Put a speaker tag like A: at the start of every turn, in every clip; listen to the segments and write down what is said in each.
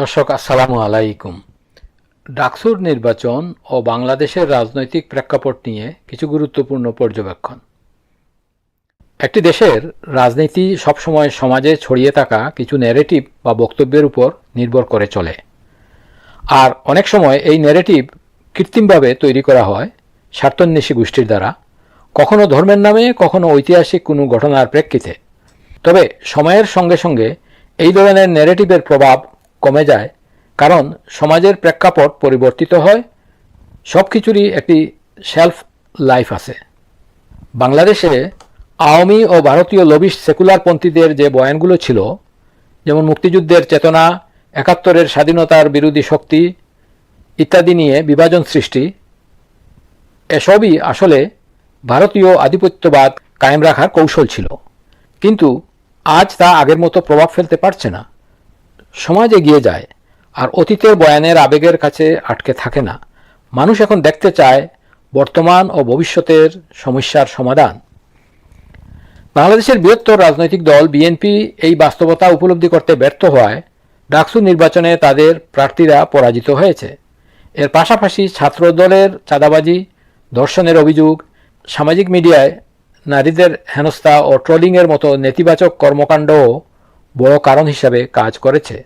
A: দর্শক, আসসালামু আলাইকুম। ডাকসুর নির্বাচন ও বাংলাদেশের রাজনৈতিক প্রেক্ষাপট নিয়ে কিছু গুরুত্বপূর্ণ পর্যবেক্ষণ। একটি দেশের রাজনীতি সবসময় সমাজে ছড়িয়ে থাকা কিছু ন্যারেটিভ বা বক্তব্যের উপর নির্ভর করে চলে। আর অনেক সময় এই ন্যারেটিভ কৃত্রিমভাবে তৈরি করা হয় স্বার্থন্বেষী গোষ্ঠীর দ্বারা। কখনো ধর্মের নামে, কখনো ঐতিহাসিক কোনো ঘটনার প্রেক্ষিতে। তবে সময়ের সঙ্গে সঙ্গে এই ধরনের ন্যারেটিভের প্রভাব কমে যায়, কারণ সমাজের প্রেক্ষাপট পরিবর্তিত হয় সব কিছুরই একটি সেলফ লাইফ আছে। বাংলাদেশে আওয়ামী ও ভারতীয় লবিস্ট সেকুলারপন্থীদের যে বয়ানগুলো ছিল, যেমন মুক্তিযুদ্ধের চেতনা, একাত্তরের স্বাধীনতার বিরোধী শক্তি ইত্যাদি নিয়ে বিভাজন সৃষ্টি, এসবই আসলে ভারতীয় আধিপত্যবাদ কায়েম রাখার কৌশল ছিল। কিন্তু আজ তা আগের মতো প্রভাব ফেলতে পারছে না। সমাজ এগিয়ে যায়, আর অতীতের বয়ানের আবেগের কাছে আটকে থাকে না। মানুষ এখন দেখতে চায় বর্তমান ও ভবিষ্যতের সমস্যার সমাধান। বাংলাদেশের বৃহত্তর রাজনৈতিক দল বিএনপি এই বাস্তবতা উপলব্ধি করতে ব্যর্থ হওয়ায় ডাকসু নির্বাচনে তাদের প্রার্থীরা পরাজিত হয়েছে। এর পাশাপাশি ছাত্র দলের চাঁদাবাজি, ধর্ষণের অভিযোগ, সামাজিক মিডিয়ায় নারীদের হেনস্থা ও ট্রোলিংয়ের মতো নেতিবাচক কর্মকাণ্ডও বড় কারণ হিসাবে কাজ করেছে।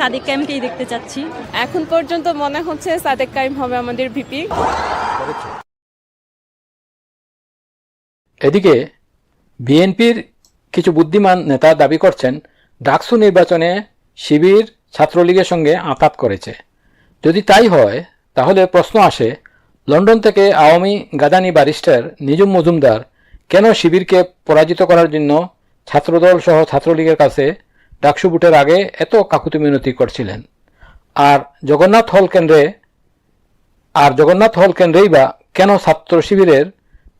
B: সাদিক ক্যাম্পকেই দেখতে চাচ্ছি।
C: এখন পর্যন্ত মনে হচ্ছে সাদেক কাইম হবে আমাদের ভিপি।
A: এদিকে বিএনপির কিছু বুদ্ধিমান নেতা দাবি করছেন ডাকসু নির্বাচনে শিবির ছাত্রলীগের সঙ্গে আঁতাত করেছে। যদি তাই হয় তাহলে প্রশ্ন আসে লন্ডন থেকে আওয়ামী গাদানি ব্যারিস্টার নিজুম মজুমদার কেন শিবিরকে পরাজিত করার জন্য ছাত্রদল সহ ছাত্রলীগের কাছে ডাকসু ভোটের আগে এত কাকুতি মিনতি করছিলেন। আর জগন্নাথ হল কেন্দ্রে, আর জগন্নাথ হল কেন্দ্রেই বা কেন ছাত্র শিবিরের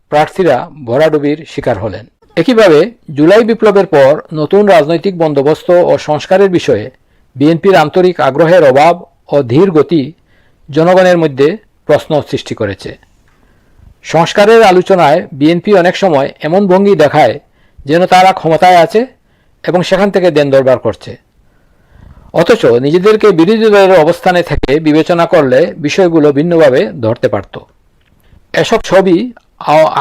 A: প্রার্থীরা ভরাডুবির শিকার হলেন? একইভাবে জুলাই বিপ্লবের পর নতুন রাজনৈতিক বন্দোবস্ত ও সংস্কারের বিষয়ে বিএনপির আন্তরিক আগ্রহের অভাব ও ধীর গতি জনগণের মধ্যে প্রশ্ন সৃষ্টি করেছে। সংস্কারের আলোচনায় বিএনপি অনেক সময় এমন ভঙ্গি দেখায় যেন তারা ক্ষমতায় আছে এবং সেখান থেকে দেন দরবার করছে। অথচ নিজেদেরকে বিরোধী দলের অবস্থানে থেকে বিবেচনা করলে বিষয়গুলো ভিন্নভাবে ধরতে পারত। এসব ছবি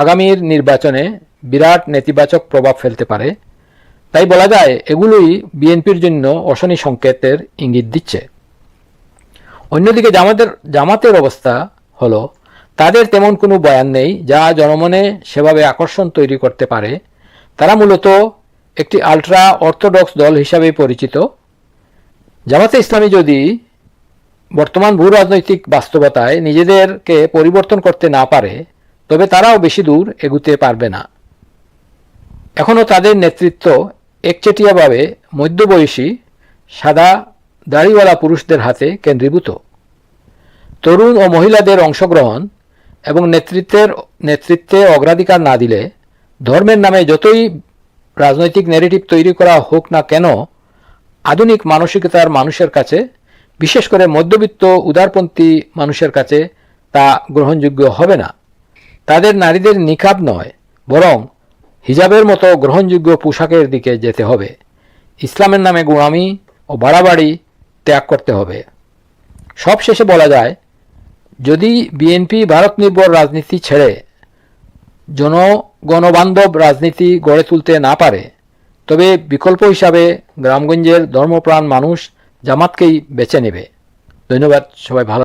A: আগামীর নির্বাচনে বিরাট নেতিবাচক প্রভাব ফেলতে পারে। তাই বলা যায়, এগুলোই বিএনপির জন্য অশনি সংকেতের ইঙ্গিত দিচ্ছে। অন্যদিকে জামাতের জামাতের অবস্থা হলো, তাদের তেমন কোনো বয়ান নেই যা জনমনে সেভাবে আকর্ষণ তৈরি করতে পারে তারা মূলত একটি আলট্রা অর্থোডক্স দল হিসাবে পরিচিত। জামাতে ইসলামী যদি বর্তমান ভূ রাজনৈতিক বাস্তবতায় নিজেদেরকে পরিবর্তন করতে না পারে, তবে তারাও বেশি দূর এগুতে পারবে না। এখনও তাদের নেতৃত্ব একচেটিয়াভাবে মধ্যবয়সী, সাদা দাড়িওয়ালা পুরুষদের হাতে কেন্দ্রীভূত। তরুণ ও মহিলাদের অংশগ্রহণ এবং নেতৃত্বের, নেতৃত্বে অগ্রাধিকার না দিলে ধর্মের নামে যতই রাজনৈতিক ন্যারেটিভ তৈরি করা হোক না কেন, আধুনিক মানসিকতার মানুষের কাছে, বিশেষ করে মধ্যবিত্ত, উদারপন্থী মানুষের কাছে তা গ্রহণযোগ্য হবে না। তাদের নারীদের নিকাব নয়, বরং হিজাবের মতো গ্রহণযোগ্য পোশাকের দিকে যেতে হবে। ইসলামের নামে গোড়ামি ও বাড়াবাড়ি ত্যাগ করতে হবে। সব শেষে বলা যায়, যদি বিএনপি ভারত নির্ভর রাজনীতি ছেড়ে জনগণবান্ধব রাজনীতি গড়ে তুলতে না পারে, তবে বিকল্প হিসাবে গ্রামগঞ্জের ধর্মপ্রাণ মানুষ জামাতকেই বেছে নেবে। ধন্যবাদ, সবাই ভালো